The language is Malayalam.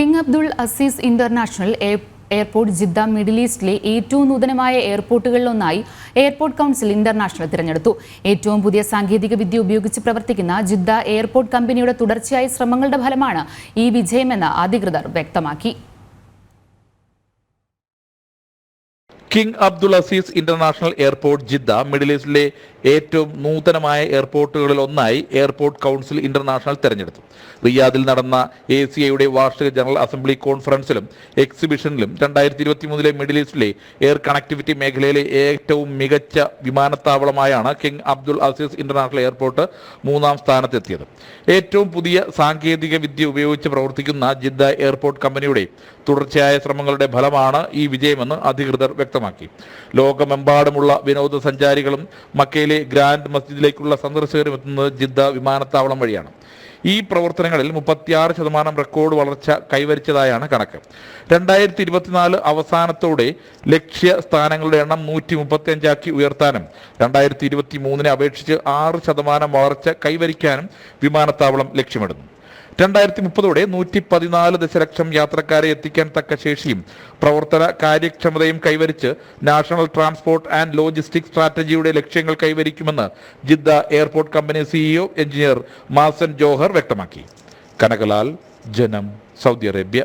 King Abdul Aziz international airport Jeddah middle ഈസ്റ്റിലെ ഏറ്റവും നൂതനമായ എയർപോർട്ടുകളിലൊന്നായി എയർപോർട്ട് കൗൺസിൽ ഇന്റർനാഷണൽ തിരഞ്ഞെടുത്തു. ഏറ്റവും പുതിയ സാങ്കേതിക വിദ്യ ഉപയോഗിച്ച് പ്രവർത്തിക്കുന്ന ജിദ്ദ എയർപോർട്ട് കമ്പനിയുടെ തുടർച്ചയായ ശ്രമങ്ങളുടെ ഫലമാണ് ഈ വിജയമെന്ന് അധികൃതർ വ്യക്തമാക്കി. King Abdul Aziz international airport Jeddah middle ഈസ്റ്റിലെ ഏറ്റവും നൂതനമായ എയർപോർട്ടുകളിൽ ഒന്നായി എയർപോർട്ട് കൗൺസിൽ ഇന്റർനാഷണൽ തെരഞ്ഞെടുത്തു. റിയാദിൽ നടന്ന എ സി ഐയുടെ വാർഷിക ജനറൽ അസംബ്ലി കോൺഫറൻസിലും എക്സിബിഷനിലും രണ്ടായിരത്തി ഇരുപത്തി മൂന്നിലെ മിഡിൽ ഈസ്റ്റിലെ എയർ കണക്ടിവിറ്റി മേഖലയിലെ ഏറ്റവും മികച്ച വിമാനത്താവളമായാണ് King Abdul Aziz international airport മൂന്നാം സ്ഥാനത്തെത്തിയത്. ഏറ്റവും പുതിയ സാങ്കേതിക വിദ്യ ഉപയോഗിച്ച് പ്രവർത്തിക്കുന്ന ജിദ്ദ എയർപോർട്ട് കമ്പനിയുടെ തുടർച്ചയായ ശ്രമങ്ങളുടെ ഫലമാണ് ഈ വിജയമെന്ന് അധികൃതർ വ്യക്തമാക്കി. ലോകമെമ്പാടുമുള്ള വിനോദസഞ്ചാരികളും മക്കയിലെ ഗ്രാൻഡ് മസ്ജിദിലേക്കുള്ള സന്ദർശകരും എത്തുന്നത് ജിദ്ദ വിമാനത്താവളം വഴിയാണ്. ഈ പ്രവർത്തനങ്ങളിൽ മുപ്പത്തിയാറ് ശതമാനം റെക്കോർഡ് വളർച്ച കൈവരിച്ചതായാണ് കണക്ക്. രണ്ടായിരത്തി ഇരുപത്തിനാല് അവസാനത്തോടെ ലക്ഷ്യ സ്ഥാനങ്ങളുടെ എണ്ണം നൂറ്റി മുപ്പത്തി അഞ്ചാക്കി ഉയർത്താനും രണ്ടായിരത്തി ഇരുപത്തി മൂന്നിനെ അപേക്ഷിച്ച് ആറ് ശതമാനം വളർച്ച കൈവരിക്കാനും വിമാനത്താവളം ലക്ഷ്യമിടുന്നു. രണ്ടായിരത്തി മുപ്പതോടെ നൂറ്റി പതിനാല് ദശലക്ഷം യാത്രക്കാരെ എത്തിക്കാൻ തക്ക ശേഷിയും പ്രവർത്തന കാര്യക്ഷമതയും കൈവരിച്ച് നാഷണൽ ട്രാൻസ്പോർട്ട് ആൻഡ് ലോജിസ്റ്റിക് സ്ട്രാറ്റജിയുടെ ലക്ഷ്യങ്ങൾ കൈവരിക്കുമെന്ന് Jeddah airport company CEO engineer Mazen Johar വ്യക്തമാക്കി. കനകലാൽ ജനം സൗദി അറേബ്യ.